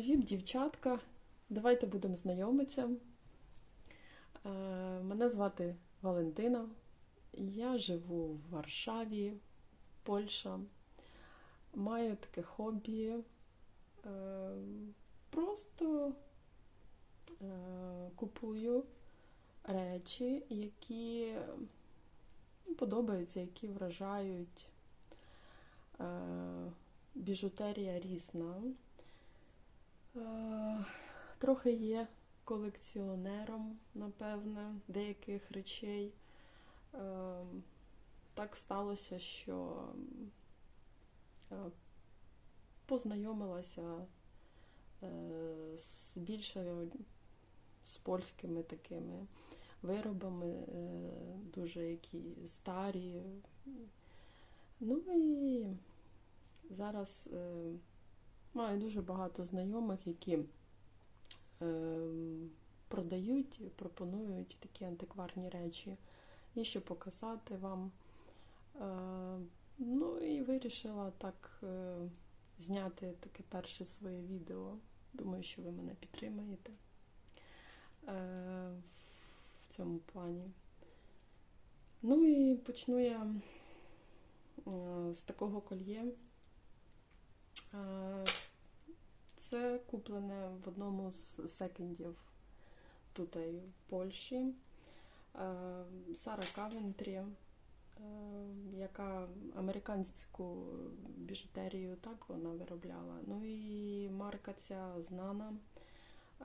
Привіт, дівчатка! Давайте будемо знайомитися. Е, Мене звати Валентина. Я живу в Варшаві, Польща. Маю таке хобі. е, Просто е, купую речі, які подобаються, які вражають. Біжутерія різна. Е, Трохи є колекціонером, напевне, деяких речей. Е, Так сталося, що е, познайомилася з більше з польськими такими виробами, дуже які старі. Ну і зараз маю дуже багато знайомих, які е, продають, пропонують такі антикварні речі. Є що показати вам. Е, ну і вирішила так е, зняти таке перше своє відео. Думаю, що ви мене підтримаєте е, в цьому плані. Ну і почну я з такого кольє. Е, Це куплене в одному з секендів тут в Польщі. Е, Сара Кавентрі, е, яка американську біжутерію так вона виробляла. Ну і марка ця знана. Е,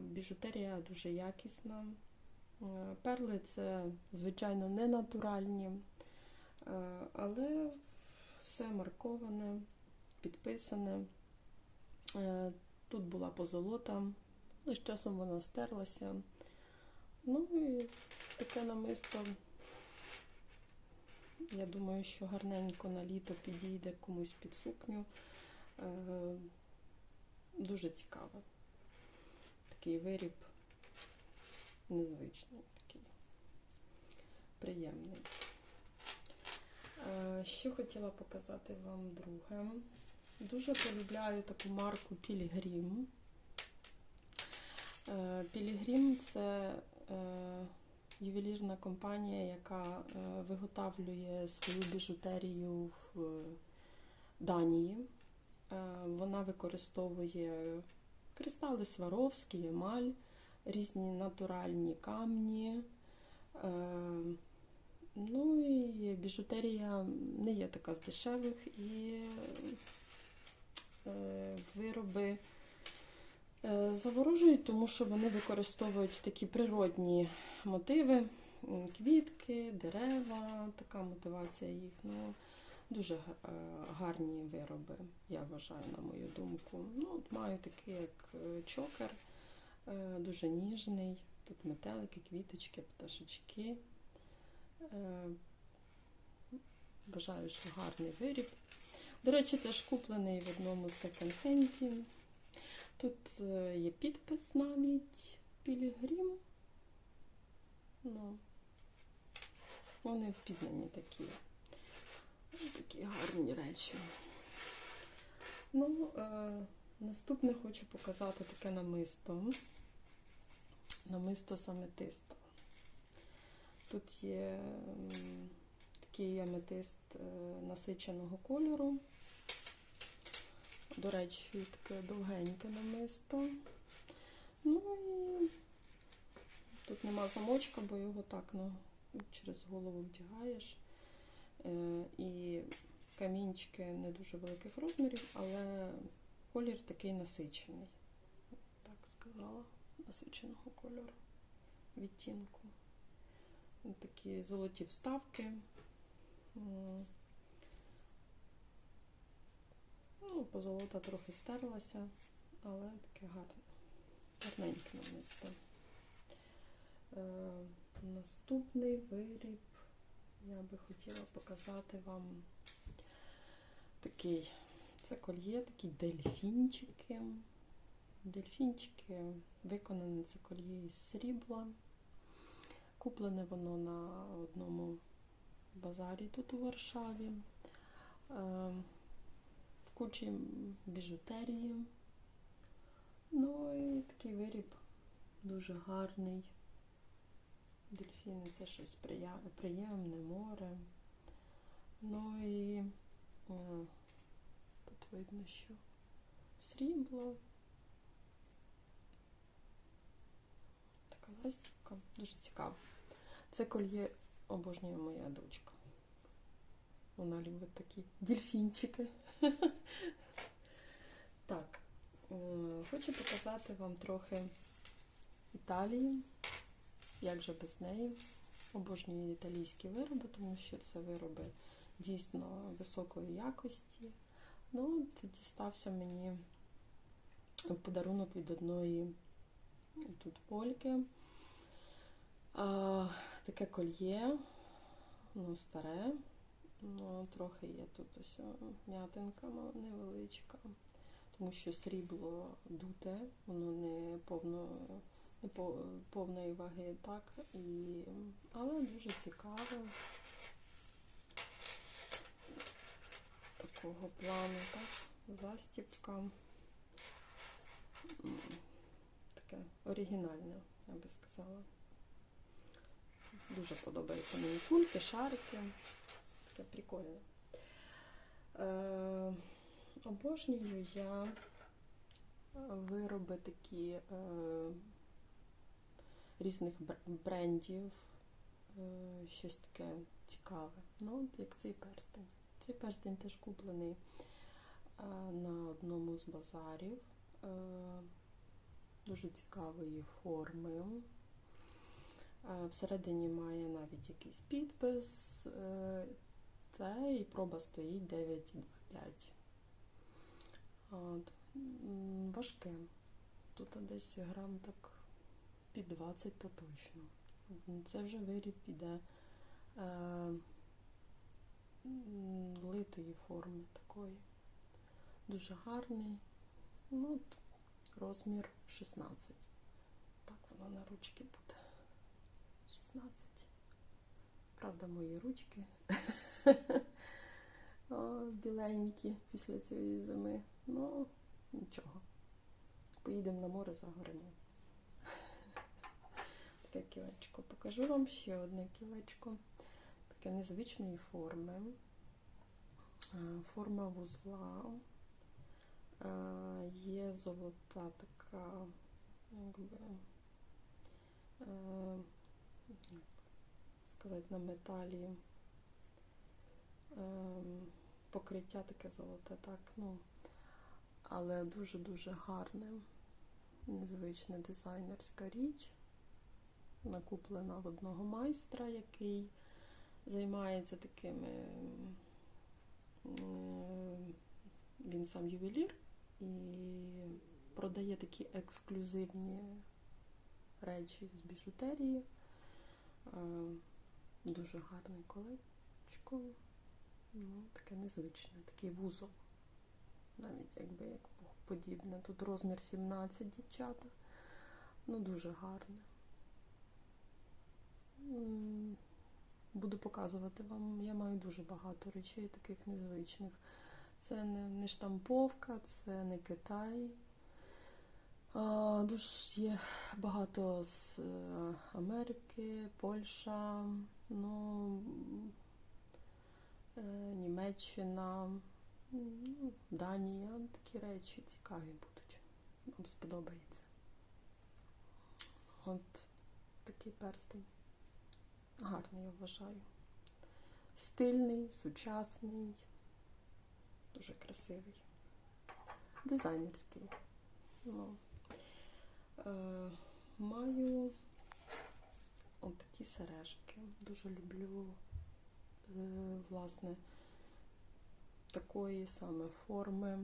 Біжутерія дуже якісна. Е, Перли це, звичайно, не натуральні, е, але все марковане, підписане. Е, Тут була позолота, але з часом вона стерлася. Ну і таке намисто, я думаю, що гарненько на літо підійде комусь під сукню. Е, Дуже цікаво. Такий виріб незвичний, такий приємний. Е, Що хотіла показати вам друге. Дуже полюбляю таку марку Пілігрім. Пілігрім це е, ювелірна компанія, яка е, виготовлює свою біжутерію в Данії. Е, Вона використовує кристали Сваровські, емаль, різні натуральні камні. Е, Ну і біжутерія не є така з дешевих і е, вироби е, заворожують, тому що вони використовують такі природні мотиви, квітки, дерева, така мотивація їх. Ну, дуже е, гарні вироби, я вважаю, на мою думку. Ну, от маю такий, як е, чокер, е, дуже ніжний. Тут метелики, квіточки, пташечки. Е, Бажаю, що гарний виріб. До речі, теж куплений в одному секонд-хенді. Тут е, є підпис навіть Пілігрім. Ну, вони впізнані такі. Такі гарні речі. Ну, е, наступне хочу показати таке намисто. Намисто саметиста. Тут є такий аметист е, насиченого кольору. До речі, таке довгеньке намисто. Ну і тут нема замочка, бо його так ну, через голову вдягаєш. Е, І камінчики не дуже великих розмірів, але колір такий насичений. Так сказала, насиченого кольору, відтінку. Такі золоті вставки. Ну, позолота трохи стерлася, але таке гарне. Гарненьке намисто. Е, наступний виріб я би хотіла показати вам такий. Це кольє, такі дельфінчики. Дельфінчики виконане це кольє із срібла. Куплене воно на одному базарі тут у Варшаві. Е, кучі біжутерії. Ну і такий виріб дуже гарний. Дельфіни це щось приємне, море. Ну і е, тут видно, що срібло. Така ластівка, дуже цікаво. Це кольє обожнює моя дочка. Вона любить такі дельфінчики. Так, е, хочу показати вам трохи Італії. Як же без неї? Обожнюю італійські вироби, тому що це вироби дійсно високої якості. Ну, дістався мені в подарунок від одної тут польки. А, таке кольє, ну, старе, ну, трохи є тут ось м'ятинка невеличка, тому що срібло дуте, воно не повно не по- повної ваги, так, і, але дуже цікаво. Такого плану, так, застіпка. Таке оригінальне, я би сказала. Дуже подобаються мені кульки, шарики. Таке прикольне. Е, обожнюю я вироби такі е, різних брендів, е, щось таке цікаве. Ну, як цей перстень. Цей перстень теж куплений е, на одному з базарів. Е, дуже цікавої форми. Е, Всередині має навіть якийсь підпис, е, та і проба стоїть 9,25. Важке. Тут десь грам так під 20 то точно. Це вже виріб іде е, литої форми такої. Дуже гарний. Ну, от, розмір 16. Так воно на ручки буде. 16. Правда, мої ручки О, біленькі після цієї зими. Ну, нічого. Поїдемо на море, загоремо. Таке кілечко. Покажу вам ще одне кілечко. Таке незвичної форми. Е, Форма вузла. Е, Є золота така, якби, е, сказати, на металі. Ем, Покриття таке золоте, так, ну, але дуже-дуже гарне, незвична дизайнерська річ. Накуплена в одного майстра, який займається такими. Він сам ювелір і продає такі ексклюзивні речі з біжутерії. Е, Дуже гарне колечко. Ну, таке незвичне, такий вузол. Навіть якби як подібне. Тут розмір 17 дівчата. Ну, дуже гарне. Буду показувати вам. Я маю дуже багато речей таких незвичних. Це не, не штамповка, це не Китай. А, дуже є багато з е, Америки, Польща, ну, Німеччина, ну, Данія. Такі речі цікаві будуть. Вам сподобається. От такий перстень. Гарний, я вважаю. Стильний, сучасний, дуже красивий. Дизайнерський. Ну, е, маю от такі сережки. Дуже люблю, е, власне, такої саме форми,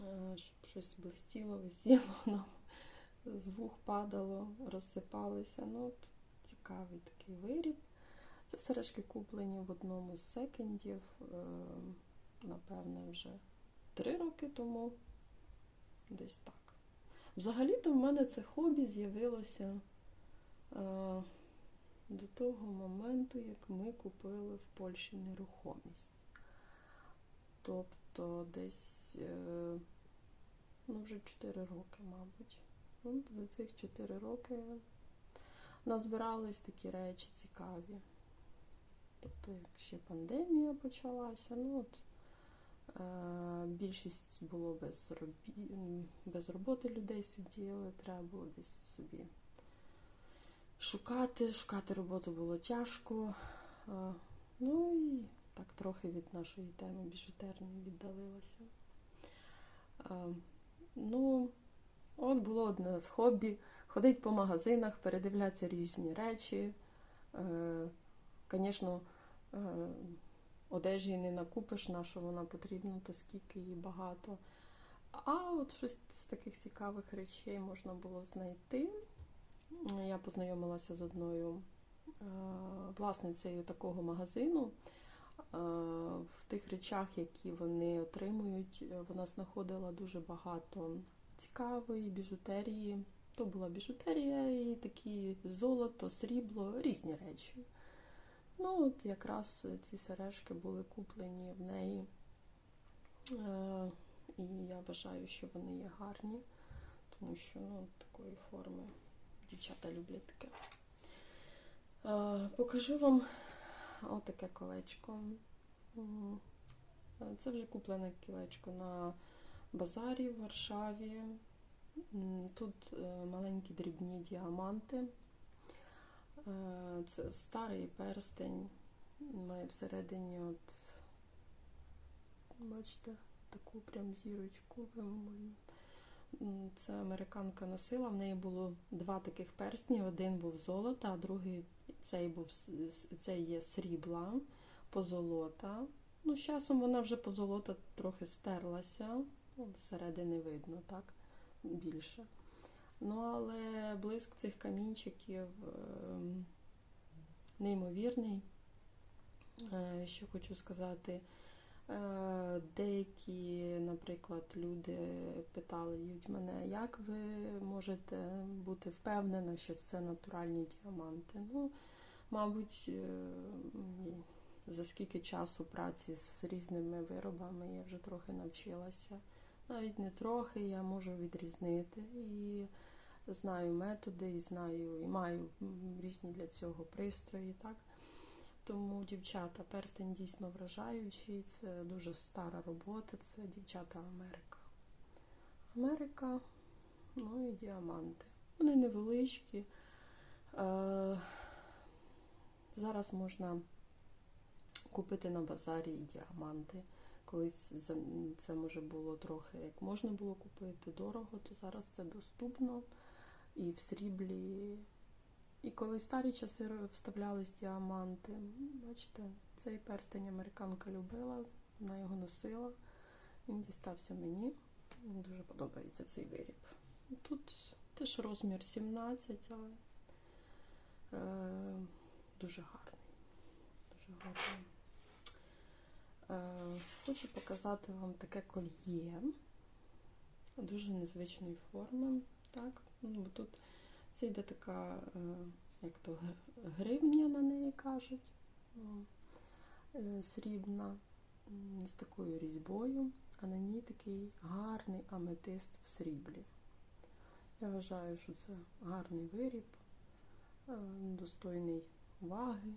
е, щоб щось блистіло, висіло, нам з вух падало, розсипалися. Ну, цікавий такий виріб. Це сережки куплені в одному з секендів, е, напевне, вже три роки тому. Десь так. Взагалі-то в мене це хобі з'явилося е, до того моменту, як ми купили в Польщі нерухомість. Тобто десь е, ну вже 4 роки, мабуть. Ну, за цих 4 роки назбирались такі речі цікаві. Тобто, як ще пандемія почалася, ну от е, більшість було без, робі... без роботи людей сиділи, треба було десь собі шукати. Шукати роботу було тяжко. Е, ну і так трохи від нашої теми біжутерної віддалилася. Е, ну, от було одне з хобі. Ходить по магазинах, передивлятися різні речі. Звісно, е, одежі не накупиш, на що вона потрібна, то скільки її багато. А от щось з таких цікавих речей можна було знайти. Я познайомилася з одною е, власницею такого магазину. Е, В тих речах, які вони отримують, е, вона знаходила дуже багато цікавої біжутерії. То була біжутерія і такі золото, срібло, різні речі. Ну, от якраз ці сережки були куплені в неї. І я вважаю, що вони є гарні, тому що ну, такої форми дівчата люблять таке. Е, покажу вам отаке колечко. Це вже куплене кілечко на базарі в Варшаві. Тут е, маленькі дрібні діаманти. Е, Це старий перстень. Має всередині, от, бачите, таку прям зірочку. вималювану. Це американка носила. В неї було два таких перстні. Один був золота, а другий цей був цей є срібла, позолота. Ну, з часом вона вже позолота трохи стерлася. Ну, Зсередини видно, так, більше. Ну, але блиск цих камінчиків ем, неймовірний. Е, Що хочу сказати, деякі, наприклад, люди питали мене, як ви можете бути впевнена, що це натуральні діаманти. Ну, мабуть, е, за скільки часу праці з різними виробами я вже трохи навчилася. Навіть не трохи, я можу відрізнити. І знаю методи, і знаю, і маю різні для цього пристрої. Так? Тому дівчата, перстень дійсно вражаючий, це дуже стара робота, це дівчата Америка. Америка, ну і діаманти. Вони невеличкі. Е, зараз можна купити на базарі і діаманти. Колись це може було трохи, як можна було купити дорого, то зараз це доступно і в сріблі. І коли старі часи вставлялись діаманти, бачите, цей перстень американка любила, вона його носила. Він дістався мені. Мені дуже подобається цей виріб. Тут теж розмір 17, але е, дуже гарний. Дуже гарний. Е, хочу показати вам таке кольє. Дуже незвичної форми. Так? Ну, тут це йде така, е, як то гривня на неї кажуть, е, срібна, з такою різьбою, а на ній такий гарний аметист в сріблі. Я вважаю, що це гарний виріб, е, достойний уваги.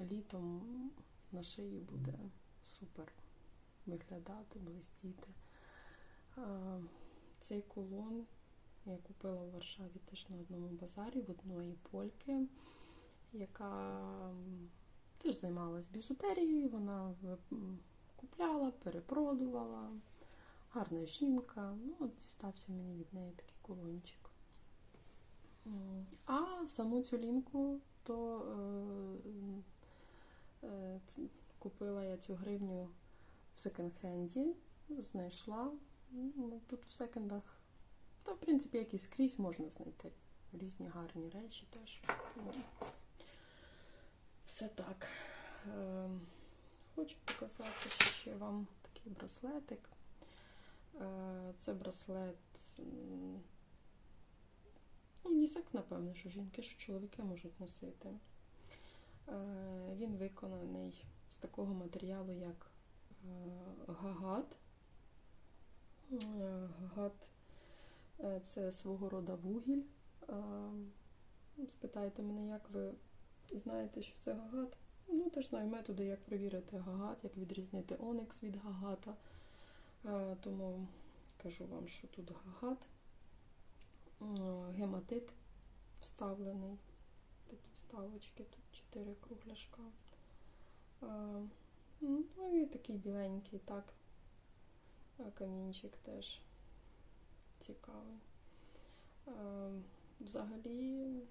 Літом на шиї буде супер виглядати, блистіти. Цей кулон я купила в Варшаві теж на одному базарі в одної польки, яка теж займалась біжутерією. Вона купляла, перепродувала. Гарна жінка. Ну, от дістався мені від неї такий кулончик. А саму цю лінку, то е, е, купила я цю гривню в секонд-хенді, знайшла. Ну, Тут в секондах та, в принципі, як і скрізь можна знайти різні гарні речі теж. Тому все так. Ем, Хочу показати ще вам такий браслетик. Е, Це браслет. Ну, унісекс, напевно, що жінки, що чоловіки можуть носити. Е, Він виконаний з такого матеріалу, як е, гагат. Гагат це свого роду вугіль. Е, Спитайте мене, як ви знаєте, що це гагат? Ну, теж знаю методи, як перевірити гагат, як відрізнити оникс від гагата. Е, Тому кажу вам, що тут гагат, Е, гематит вставлений. Такі вставочки, тут 4 кругляшка. Е, Ну і такий біленький, так. Е, Камінчик теж цікавий. Е, Взагалі,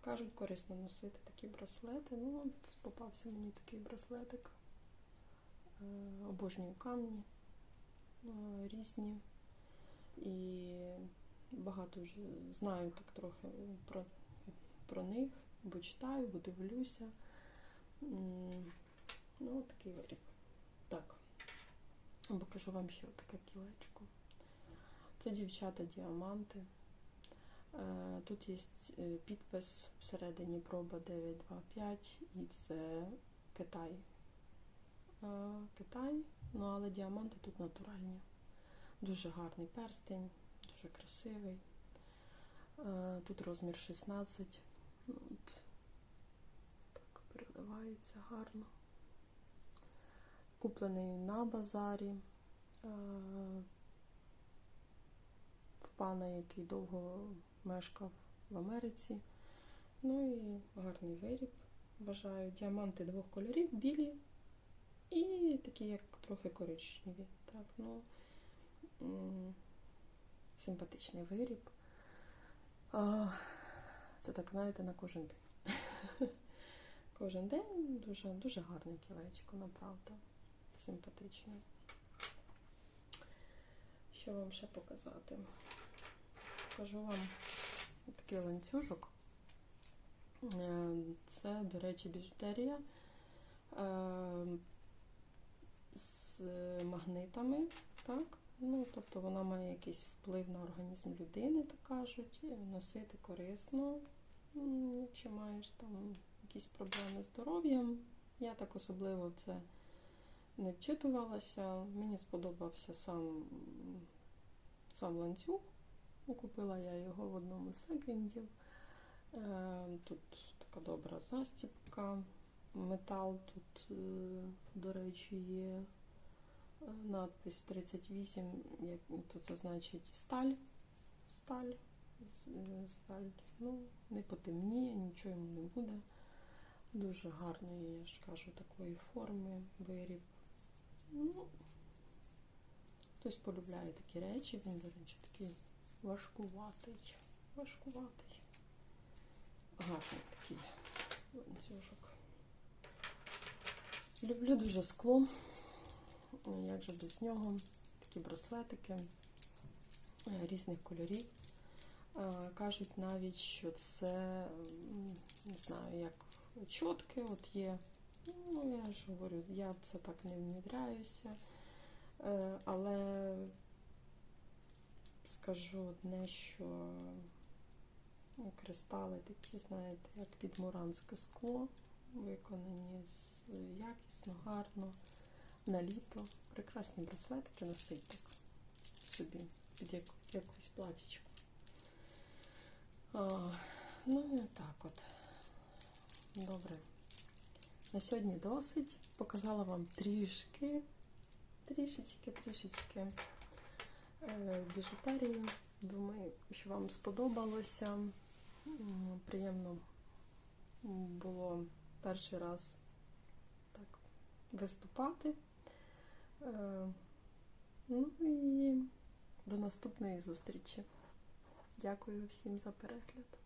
кажуть, корисно носити такі браслети. Ну, от попався мені такий браслетик. Е, Обожнюю камні е, різні. І багато вже знаю так трохи про, про них, бо читаю, бо дивлюся. Ну, такий виріб. Так. Покажу вам ще таке кілечко. Це дівчата діаманти. Е, Тут є е, підпис всередині проба 925 і це Китай. Е, Китай, ну але діаманти тут натуральні. Дуже гарний перстень, дуже красивий. Тут розмір 16. Ну, От. Так, переливається гарно. Куплений на базарі. Пана, який довго мешкав в Америці. Ну і гарний виріб. Бажаю діаманти двох кольорів, білі і такі, як трохи коричневі. Так, ну, симпатичний виріб. Це так, знаєте, на кожен день. Кожен день дуже, дуже гарне кілечко, направда. Симпатичне. Що вам ще показати? Покажу вам такий ланцюжок. Е, Це, до речі, біжутерія е, з магнитами, так? Ну, тобто вона має якийсь вплив на організм людини, так кажуть. Носити корисно, якщо маєш там якісь проблеми з здоров'ям. Я так особливо це не вчитувалася. Мені сподобався сам, сам ланцюг. Ну, Купила я його в одному з секендів. Е, Тут така добра застібка. Метал тут, е, до речі, є е, надпис 38, як- то це значить сталь. Сталь. Сталь. Ну, не потемніє, нічого йому не буде. Дуже гарний, я ж кажу, такої форми виріб. Ну, хтось полюбляє такі речі, він, до речі, такий важкуватий. Важкуватий. Гарний такий ланцюжок. Люблю дуже скло. Ну, Як же без нього? Такі браслетики е, різних кольорів. Е, Кажуть навіть, що це, не знаю, як чотки от є. Ну, я ж говорю, я це так не внедряюся. Е, Але скажу одне, що ну, кристали такі, знаєте, як підмуранське скло, виконані якісно, гарно, на літо. Прекрасні браслетики носить так собі під яку, якусь платічку. А, ну і так от. Добре. На сьогодні досить. Показала вам трішки, трішечки, трішечки біжутерії. Думаю, що вам сподобалося. Приємно було перший раз так виступати. Е, Ну і до наступної зустрічі. Дякую всім за перегляд.